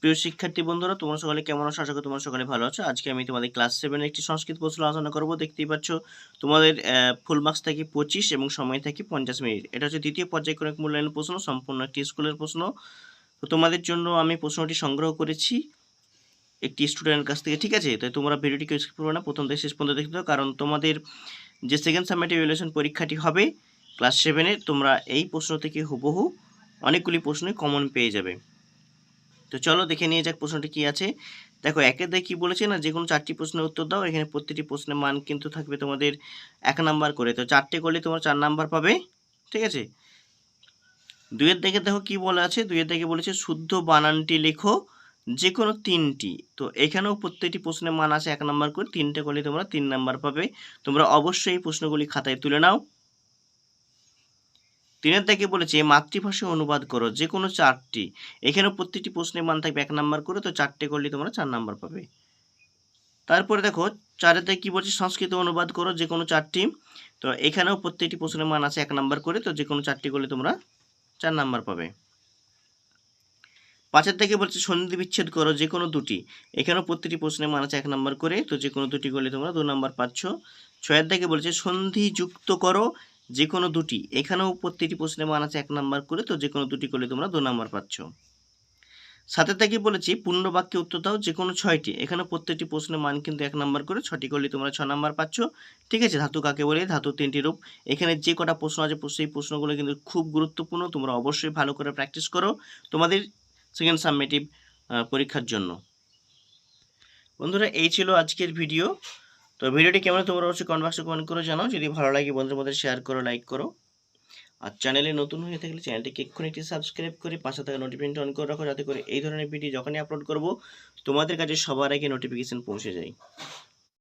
প্রিয় শিক্ষার্থী বন্ধুরা, তোমরা সকালে কেমন আছো? আশা করি তোমরা সকালে ভালো আছো। আজকে আমি তোমাদের ক্লাস সেভেনের একটি সংস্কৃত প্রশ্ন আলোচনা করব। দেখতেই পাচ্ছ, তোমাদের ফুল মার্কস থাকে পঁচিশ এবং সময় থাকে পঞ্চাশ মিনিট। এটা হচ্ছে দ্বিতীয় পর্যায়ক্রমিক মূল্যায়নের প্রশ্ন, সম্পূর্ণ একটি স্কুলের প্রশ্ন। তো তোমাদের জন্য আমি প্রশ্নটি সংগ্রহ করেছি একটি স্টুডেন্টের কাছ থেকে, ঠিক আছে? তাই তোমরা ভিডিওটি কেউ স্কিপ করবে না, প্রথম থেকে শেষ পর্যন্ত দেখতে কারণ তোমাদের যে সেকেন্ড সাবমিট ইভ্যালুয়েশন পরীক্ষাটি হবে ক্লাস সেভেনের তোমরা এই প্রশ্ন থেকে হুবহু অনেকগুলি প্রশ্নই কমন পেয়ে যাবে। তো চলো দেখে নিয়ে যাক প্রশ্নটি কি আছে। দেখো একের দায় কি বলেছে না? যে কোনো চারটি প্রশ্নের উত্তর দাও, এখানে প্রত্যেকটি প্রশ্নের মান কিন্তু থাকবে তোমাদের এক নাম্বার করে। তো চারটে করলে তোমরা চার নাম্বার পাবে, ঠিক আছে? দুইয়ের দিকে দেখো কি বলা আছে? দুইয়ের দিকে বলেছে, শুদ্ধ বানানটি লেখো যে কোনো তিনটি। তো এখানেও প্রত্যেকটি প্রশ্নের মান আছে এক নাম্বার করে। তিনটে করলে তোমরা তিন নাম্বার পাবে। তোমরা অবশ্যই এই প্রশ্নগুলি খাতায় তুলে নাও। তিনের থেকে বলেছে মাতৃভাষায় অনুবাদ করো যে কোনো চারটি। এখানেও প্রত্যেকটি প্রশ্নের মান থাকবে এক নাম্বার করে, তো চারটে করলে তোমরা চার নাম্বার পাবে। তারপরে দেখো থেকে কী বলছে, সংস্কৃত অনুবাদ করো যে কোনো চারটি। তো এখানেও প্রত্যেকটি প্রশ্নের মান আছে এক নাম্বার করে, তো যে কোনো চারটি করলে তোমরা চার নাম্বার পাবে। পাঁচের থেকে বলছে, সন্ধি বিচ্ছেদ করো যে কোনো দুটি। এখানেও প্রত্যেকটি প্রশ্নের মান আছে এক নাম্বার করে, তো যে কোনো দুটি করলে তোমরা দু নাম্বার পাচ্ছ। ছয়ের থেকে বলছে, সন্ধি যুক্ত করো যে কোনো দুটি। এখানেও প্রত্যেকটি প্রশ্নে মান আছে এক নাম্বার করে, তো যে কোনো দুটি করলে তোমরা দু নাম্বার পাচ্ছ। সাথে থেকে বলেছি পূর্ণ বাক্যে উত্তর দাও যে কোনো ছয়টি। এখানে প্রত্যেকটি প্রশ্নের মান কিন্তু এক নাম্বার করে ছটি করলে তোমরা ছ নাম্বার পাচ্ছ। ঠিক আছে, ধাতু কাকে বলে? ধাতু তিনটি রূপ। এখানে যে কটা প্রশ্ন আছে সেই প্রশ্নগুলো কিন্তু খুব গুরুত্বপূর্ণ। তোমরা অবশ্যই ভালো করে প্র্যাকটিস করো তোমাদের সেকেন্ড সাবমিটিভ পরীক্ষার জন্য। বন্ধুরা, এই ছিল আজকের ভিডিও তো ভিডিওটি কেমন তোমরা অবশ্যই কমেন্ট বক্সে কমেন্ট করে জানাও। যদি ভালো লাগে বন্ধুদের মধ্যে শেয়ার করো লাইক করো। আর চ্যানেলে নতুন হয়ে থাকলে চ্যানেলটিকে এক্ষুনি একটি সাবস্ক্রাইব করে পাশে থাকা নোটিফিকেশন অন করে রাখো, যাতে করে এই ধরনের ভিডিও যখনই আপলোড করব, তোমাদের কাছে সবার আগে নোটিফিকেশান পৌঁছে যায়।